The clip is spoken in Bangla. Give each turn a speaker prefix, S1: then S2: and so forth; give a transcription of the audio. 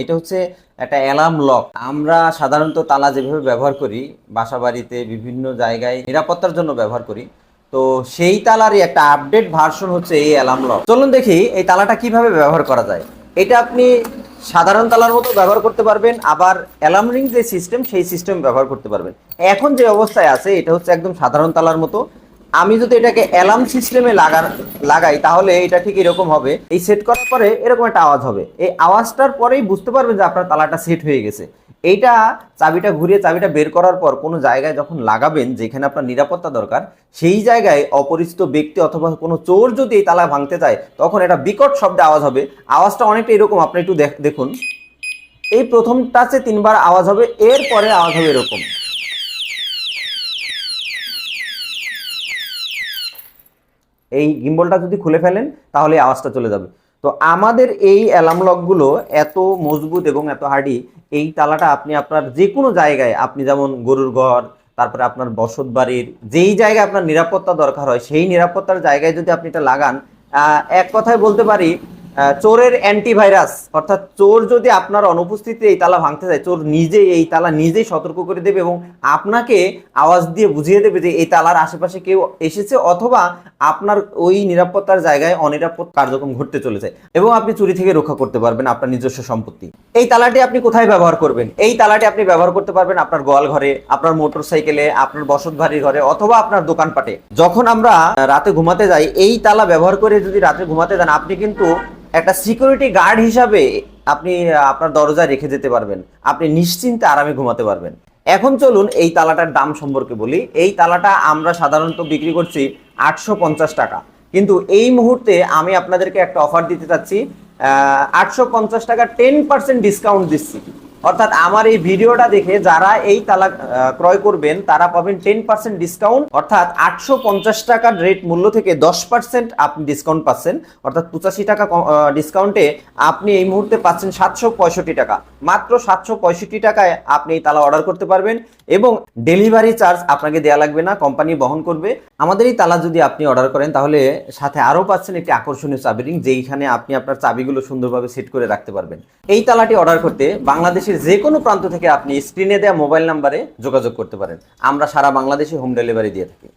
S1: এটা হচ্ছে একটা অ্যালার্ম লক। আমরা সাধারণত তালা যেভাবে ব্যবহার করি বাসা বাড়িতে বিভিন্ন জায়গায় নিরাপত্তার জন্য ব্যবহার করি, তো সেই তালারই একটা আপডেট ভার্সন হচ্ছে এই অ্যালার্ম লক। চলুন দেখি এই তালাটা কীভাবে ব্যবহার করা যায়। এটা আপনি সাধারণ তালার মতো ব্যবহার করতে পারবেন, আবার অ্যালার্ম রিং যে সিস্টেম সেই সিস্টেম ব্যবহার করতে পারবেন। এখন যে অবস্থায় আছে, এটা হচ্ছে একদম সাধারণ তালার মতো। আমি যদি এটাকে অ্যালার্ম সিস্টেমে লাগা লাগাই, তাহলে এটা ঠিক এরকম হবে। এই সেট করার পরে এরকম একটা আওয়াজ হবে। এই আওয়াজটার পরেই বুঝতে পারবেন যে আপনার তালাটা সেট হয়ে গেছে। এইটা চাবিটা ঘুরিয়ে চাবিটা বের করার পর কোনো জায়গায় যখন লাগাবেন, যেখানে আপনার নিরাপত্তা দরকার, সেই জায়গায় অপরিচিত ব্যক্তি অথবা কোনো চোর যদি এই তালা ভাঙতে চায়, তখন এটা বিকট শব্দে আওয়াজ হবে। আওয়াজটা অনেকটা এরকম, আপনি একটু দেখ- দেখুন। এই প্রথম টাচে তিনবার আওয়াজ হবে, এরপরে আওয়াজ হবে এরকম। এই গিম্বলটা যদি খুলে ফেলেন, তাহলে আওয়াজটা চলে যাবে। তো আমাদের এই অ্যালার্ম লকগুলো এত মজবুত এবং এত হার্ডি এই তালাটা আপনি আপনার যে কোনো জায়গায়, আপনি যেমন গরুর ঘর, তারপরে আপনার বসত বাড়ির, যেই জায়গায় আপনার নিরাপত্তা দরকার হয়, সেই নিরাপত্তার জায়গায় যদি আপনি এটা লাগান এক কথায় বলতে পারি চোরের অ্যান্টিভাইরাস অর্থাৎ চোর যদি আপনার অনুপস্থিতিতে এই তালা ভাঙতে যায় চোর নিজে এই তালা নিজেই সতর্ক করে দেবে এবং আপনাকে আওয়াজ দিয়ে বুঝিয়ে দেবে যে এই তালার আশেপাশে কেউ এসেছে অথবা আপনার ওই নিরাপত্তার জায়গায় অনিরাপদ কার্যক্রম ঘটতে চলেছে এবং আপনি চুরি থেকে রক্ষা করতে পারবেন আপনার নিজস্ব সম্পত্তি। এই তালাটি আপনি কোথায় ব্যবহার করবেন? এই তালাটি আপনি ব্যবহার করতে পারবেন আপনার গোয়াল ঘরে আপনার মোটর সাইকেলে আপনার বসত বাড়ির ঘরে অথবা আপনার দোকানপাটে। যখন আমরা রাতে ঘুমাতে যাই, এই তালা ব্যবহার করে যদি রাতে ঘুমাতে যান, আপনি কিন্তু একটা সিকিউরিটি গার্ড হিসাবে আপনি আপনার দরজায় রেখে যেতে পারবেন। আপনি নিশ্চিন্তে আরামে ঘুমাতে পারবেন। এখন চলুন এই তালাটার দাম সম্পর্কে বলি। এই তালাটা আমরা সাধারণত বিক্রি করছি আটশো পঞ্চাশ টাকা। কিন্তু এই মুহূর্তে আমি আপনাদেরকে একটা অফার দিতে চাচ্ছি আটশো পঞ্চাশ টাকা টেন পার্সেন্ট ডিসকাউন্ট দিচ্ছি। অর্থাৎ আমার এই ভিডিওটা দেখে যারা এই তালা ক্রয় করবেন, তারা পাবেন টেন পার্সেন্ট ডিসকাউন্ট অর্থাৎ আটশো পঞ্চাশ টাকার রেট মূল্য থেকে দশ পার্সেন্ট আপনি ডিসকাউন্ট পাচ্ছেন। অর্থাৎ পঁচাশি টাকা ডিসকাউন্টে আপনি এই মুহূর্তে পাচ্ছেন সাতশো পঁয়ষট্টি টাকা। মাত্র সাতশো পঁয়ষট্টি টাকায় আপনি এই তালা অর্ডার করতে পারবেন এবং ডেলিভারি চার্জ আপনাকে দেওয়া লাগবে না কোম্পানি বহন করবে। আমাদের এই তালা যদি আপনি অর্ডার করেন, তাহলে সাথে আরও পাচ্ছেন একটি আকর্ষণীয় চাবি রিং যেইখানে আপনি আপনার চাবিগুলো সুন্দরভাবে সেট করে রাখতে পারবেন। এই তালাটি অর্ডার করতে বাংলাদেশের যে কোনো প্রান্ত থেকে আপনি স্ক্রিনে দেওয়া মোবাইল নাম্বারে যোগাযোগ করতে পারেন। আমরা সারা বাংলাদেশে হোম ডেলিভারি দিয়ে থাকি।